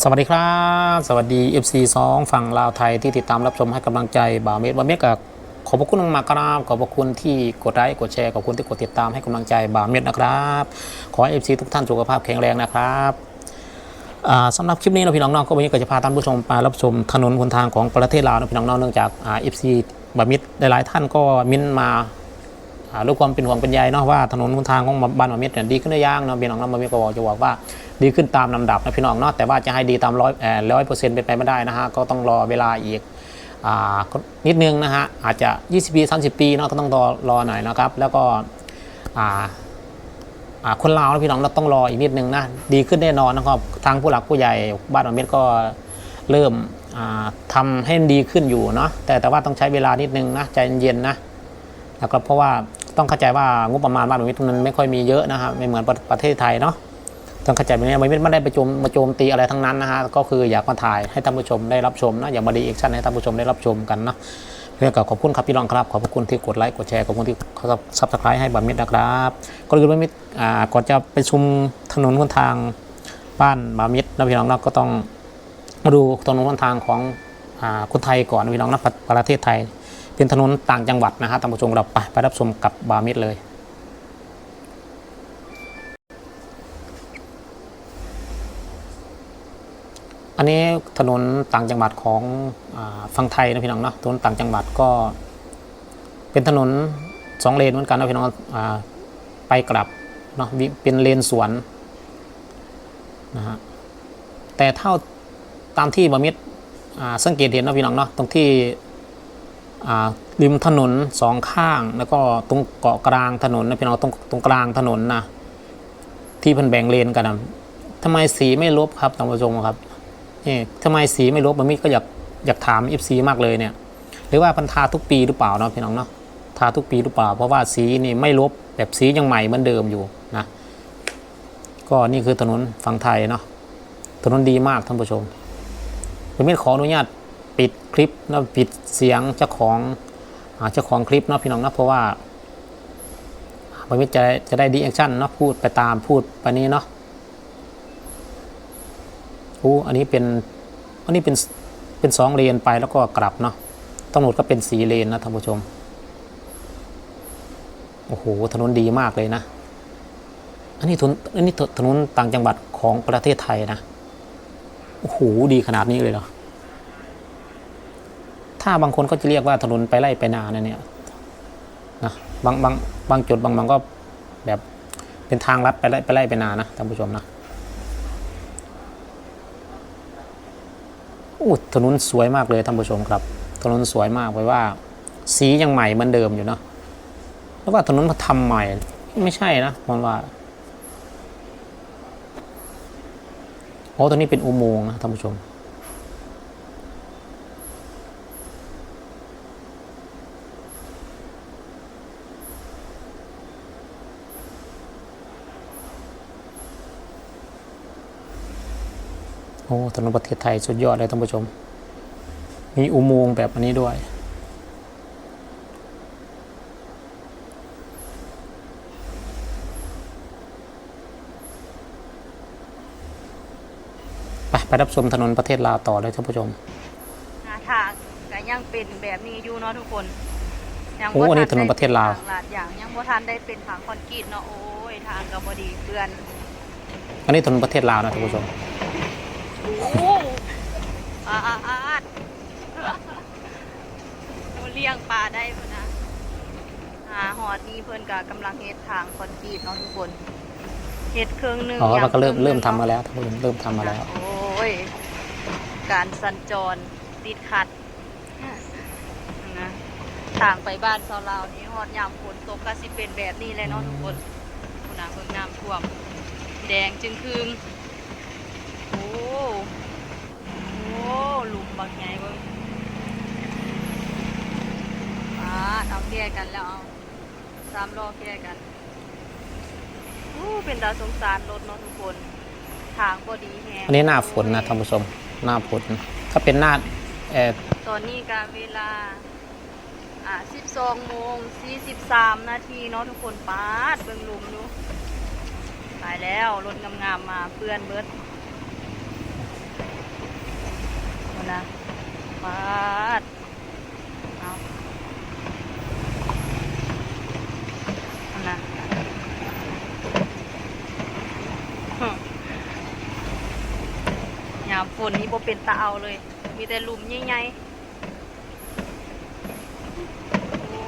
สวัสดีครับ สวัสดี FC 2ฝั่งลาวไทยที่ติดตามรับชมให้กำลังใจบ่าวเมธบ่าวเมธกับขอบพระคุณมากครับขอบพระคุณที่กดไลค์กดแชร์ขอบคุณที่กดติดตามให้กำลังใจบ่าวเมธนะครับ ขอให้ FC ทุกท่านสุขภาพแข็งแรงนะครับสำหรับคลิปนี้เราพี่น้องๆก็วันนี้ก็จะพาท่านผู้ชมไปรับชมถนนหนทางของประเทศลาวนะพี่น้องๆเนื่องจากอ่า FC บ่าวเมธหลายๆท่านก็มิ้นมา ด้วยความเป็นห่วงเป็นใยเนาะว่าถนนหนทางของบ้านมาเม็ดเนี่ยดีขึ้นได้ย่างเนาะพี่น้องเนาะมาเม็ดก็บอกจะบอกว่าดีขึ้นตามลำดับนะพี่น้องเนาะแต่ว่าจะให้ดีตามร้อยร้อยเปอร์เซ็นต์เป็นไปไม่ได้นะฮะก็ต้องรอเวลาอีกอ่านิดนึงนะฮะอาจจะ 20 ปี 30 ปีเนาะก็ต้องรอรอหน่อยนะครับ แล้วก็อ่าอ่าคนลาวนะพี่น้องเราต้องรออีกนิดนึงนะดีขึ้นแน่นอนนะครับทางผู้หลักผู้ใหญ่บ้านหมาเม็ดก็เริ่มอ่าทำให้ดีขึ้นอยู่เนาะแต่แต่ว่าต้องใช้เวลานิดนึงนะใจเย็นๆนะแล้วก็เพราะว่า ต้องเข้าใจว่างบประมาณบ้านหลวงมิตรมันไม่ค่อยมีเยอะนะฮะไม่เหมือนประประเทศไทยเนาะต้องเข้าใจแบบนี้ไม่ไม่ได้ไปโจมมาโจมตีอะไรทั้งนั้นนะฮะก็คืออยากมาถ่ายให้ท่านผู้ชมได้รับชมนะอย่ามาดีเอ็กชั่นให้ท่านผู้ชมได้รับชมกันนะเพื่อกับขอบคุณครับพี่รองครับขอบคุณที่กดไลค์กดแชร์ขอบคุณที่ซับสไครต์ให้บัมมิตรนะครับก็คือบัมมิตรอ่าก่อนจะไปชุมถนนหนทางบ้านบัมมิตรนะพี่น้องนะก็ต้องมาดูถนนหนทางของอ่าคนไทยก่อนพี่น้องนะประเทศไทย เป็นถนนต่างจังหวัดนะฮะท่านผู้ชมเราไปไปรับชมกับบามิดเลยอันนี้ถนนต่างจังหวัดของอฝั่งไทยนะพี่น้องเนาะถนนต่างจังหวัดก็ เป็นถนนสองเลนเหมือนกันนะพี่น้องอไปกลับเนาะเป็นเลนสวนนะฮะแต่เท่าตามที่บามิดสังเกตเห็นนะพี่น้องเนาะตรงที่ ริมถนนสองข้าง แล้วก็ตรงเกาะกลางถนนนะพี่น้องตรงตรงกลางถนนนะที่เพิ่นแบ่งเลนกันนะทำไมสีไม่ลบครับท่านผู้ชมครับนี่ทำไมสีไม่ลบมันมีก็อยากอยากถาม FC มากเลยเนี่ยหรือว่าพันทาทุกปีหรือเปล่าเนาะพี่น้องเนาะทาทุกปีหรือเปล่า เพราะว่าสีนี่ไม่ลบแบบสียังใหม่เหมือนเดิมอยู่นะก็นี่คือถนนฝั่งไทยเนาะถนนดีมากท่านผู้ชมผมไม่ขออนุญาต ปิดคลิปนะปิดเสียงเจ้าของเจ้าของคลิปเนาะพี่น้องนะเพราะว่าบางทีจะจะได้ดีแอคชั่นเนาะพูดไปตามพูดไปนี้เนาะอู้อันนี้เป็นอันนี้เป็นเป็นสองเลนไปแล้วก็กลับเนาะตำรวจก็เป็นสีเลนนะท่านผู้ชมโอ้โหถนนดีมากเลยนะอันนี้ถนนอันนี้ถนนต่างจังหวัดของประเทศไทยนะโอ้โหดีขนาดนี้เลยเหรอ ถ้าบางคนก็จะเรียกว่าถนนไปไล่ไปนานะเนี่ยนะบางบางบางจุดบางบางก็แบบเป็นทางลัดไปไล่ไปไล่ไปนานะท่านผู้ชมนะอู้ถนนสวยมากเลยท่านผู้ชมครับ ถนนสวยมากไปว่า สียังใหม่เหมือนเดิมอยู่เนาะแล้วว่าถนนมาทำใหม่ไม่ใช่นะมันว่าโอ้ตัวนี้เป็นอุโมงค์นะท่านผู้ชม อ้ถนนประเทศไทยสุดยอดเลยท่านผู้ชม มีอุโมงค์แบบอันนี้ด้วยไปไปรับชมถนนประเทศลาวต่อเลยท่านผู้ชมหาทางก็ยังเป็นแบบนี้อยู่เนาะทุกคนยังโอ้อันนี้ถนนประเทศลาวทงลาดอย่างยังบ่ทันได้เป็นทางคอนกรีตเนาะโอ้ยทางก็บ่ดีเพื่อน อันนี้ถนนประเทศลาวนะท่านผู้ชม โอ้อาอาอาอาดเราเลี้ยงปลาได้พุ่นนะหาหอดนี่เพิ่นก็กำลังเฮ็ดทางคอนกรีตเนาะทุกคนเฮ็ดเครื่องหนึงอ๋อยังมันก็เริ่มคงหเริ่นึ่มงทำมาเนาะแล้วท่านผู้ชมเริ่มทำมาแล้ว โอ้ย การสัญจรติดขัดนะทางไปบ้านชาวลาวนี่ฮอดยามฝนตกก็สิเป็นแบบนี้เลยเนาะทุกคนคุณนาเบิ่งน้ำท่วม แดงจึงคืงโอ้โอ้หลุมบักไงเบิ่งป้าดเอาเคลียร์กันแล้วเอาสามล้อเคลียร์กันโอ้เป็นตาสงสารรถเนาะทุกคน ทางก็ดีแฮงอันนี้หน้าฝนนะท่านผู้ชม หน้าฝนถ้าเป็นหน้าเออตอนนี้การเวลา อ่า12โมง43นาทีเนาะทุกคนปาดเบิ่งหลุมดูตายแล้วรถงามๆมาเพื่อนเบิดนะปาดเอาเอานะฮึยามฝ นนี่บ่เป็นตาเอาเลย มีแต่หลุมใหญ่ๆ โอ้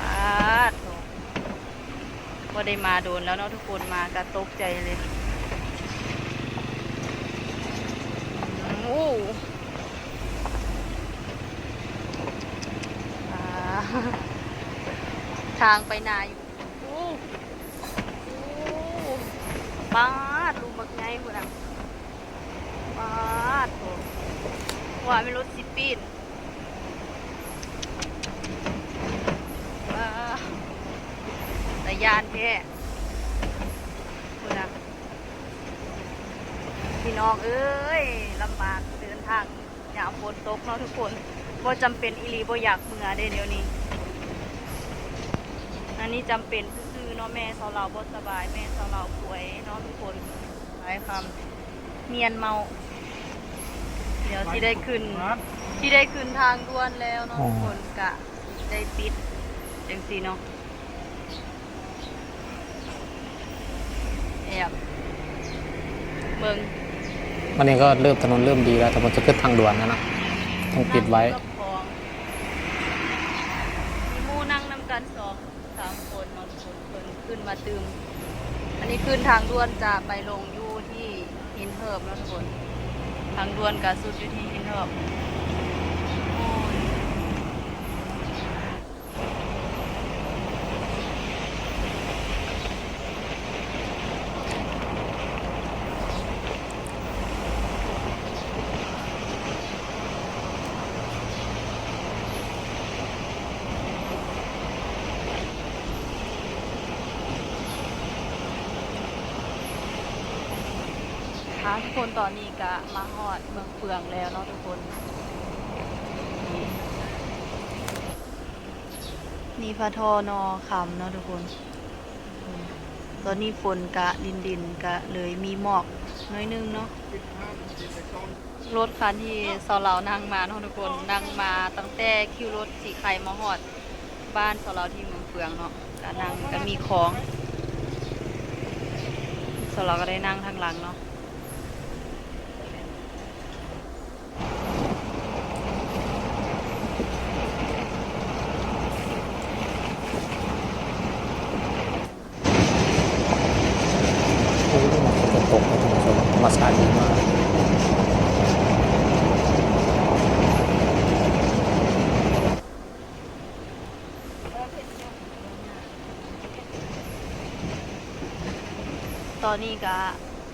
ปาดโถบ่ได้มาโดนแล้วเนาะทุกคนมากระตกใจเลย โอ้ทางไปนาอยู่ โอ้โอ้าดลุมบักไงพุ่นอะปาดโถ ว่าไม่รถสิปีนว้าแต่ยานแท้พุ่นอะพี่น้องเอ้ยลำบากเดินทางอยาฝนตกเนาะทุกคนว่าจำเป็นอีหลีบ่อยากเมื่อได้เดี๋ยวนี้ อันนี้จำเป็นซื่อเนาะแม่สาเราบ่สบาย แม่สาเราป่วยเนาะทุกคนหลายคำเมียนเมา ที่ได้ขึ้น ที่ได้ขึ้นทางด่วนแล้วเนาะทุกคนกะได้ปิดจังสีเนาะแอบเบิ่งวันนี้ก็เริ่มถนนเริ่มดีแล้ว แต่มันจะขึ้นทางด่วนนะนะต้องปิดไว้นั่งกับของมีหมู่นั่งนำกันสองสามคนเนอนคนเพิ่นขึ้นมาตืมอันนี้ขึ้นทางด่วนจะไปลงอยู่ที่หินเหิบแล้วทุกคน ทางด่วนกับสุดอยู่ที่หินเหิบโอ้ย คะ ทุกคนตอนนี้ก็มาฮอดเมืองเฟืองแล้วเนาะทุกคน นี่พระทอนอคำเนาะทุกคน ตอนนี้ฝนกะดินดินกะเลยมีหมอกน้อยนึงเนาะรถคันที่สอเรานั่งมาเนาะทุกคนนั่งมาตั้งแต่คิวรถสีไข่มาหอดบ้านสอเราที่เมืองเฟืองเนาะก็นั่งก็มีของสอเราก็ได้นั่งทางหลังเนาะ โอ้ยมันจะตกนะท่านผู้ชมธรรมชาติดีมาก ตอนนี้ก็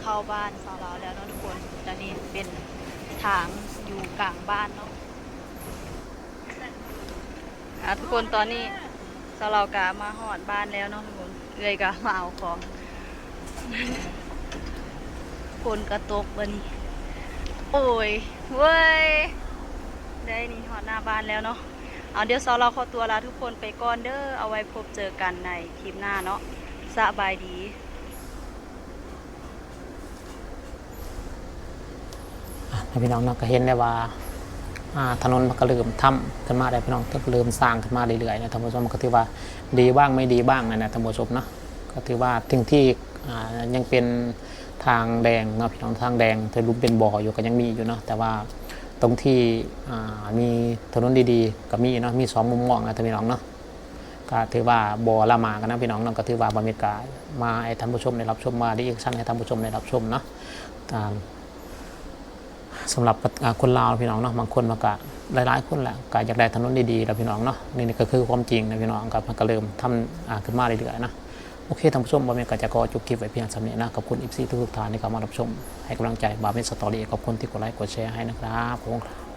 เข้าบ้านสอเราแล้วเนาะทุกคนตอนนี้เป็นทางอยู่กลางบ้านเนาะอะทุกคนตอนนี้สอเรากะมาหอดบ้านแล้วเนาะทุกคนเอ้ยกะมาเอาของฝนกระตกวันนี้โอ้ยเว้ยได้นี่หอดหน้าบ้านแล้วเนาะเอาเดี๋ยวซอเราขอตัวลาทุกคนไปก่อนเด้อเอาไว้พบเจอกันในคลิปหน้าเนาะสบายดี อะ พี่น้องเนาะก็เห็นได้ว่าถนนมันก็เริ่มทำขึ้นมาได้พี่น้องก็เริ่มสร้างขึ้นมาเรื่อยๆนะท่านผู้ชมก็ถือว่าดีบ้างไม่ดีบ้างนะนะท่านผู้ชมเนาะก็ถือว่าถึงที่ยังเป็นทางแดงเนาะพี่น้องทางแดงแต่รุมเป็นบ่ออยู่ก็ยังมีอยู่เนาะแต่ว่าตรงที่มีถนนดีๆก็มีเนาะมีสองมุมมองนะท่านพี่น้องเนาะก็ถือว่าบ่อละมากันนะพี่น้องเนาะก็ถือว่าบรรยากาศมาให้ท่านผู้ชมได้รับชมมาไดีอีกชั้นให้ท่านผู้ชมได้รับชมเนาะ สำหรับคนลาวพี่น้องเนาะบางคนมันก็หลายๆคนแหละก็อยากได้ถนนดีๆแล้วพี่น้องเนาะนี่ก็คือความจริงนะพี่น้องครับมันก็เริ่มทำอ่าขึ้นมาเรื่อยๆนะโอเคท่านผู้ชมบาเมก็จะก็จุกคลิปไว้เพียงสำเนียนะขอบคุณอิฟซีทุกๆท่านที่เข้ามารับชมให้กำลังใจบาเมนสตอรี่ขอบคุณที่กดไลค์กดแชร์ให้นะครับขอบคุณครับ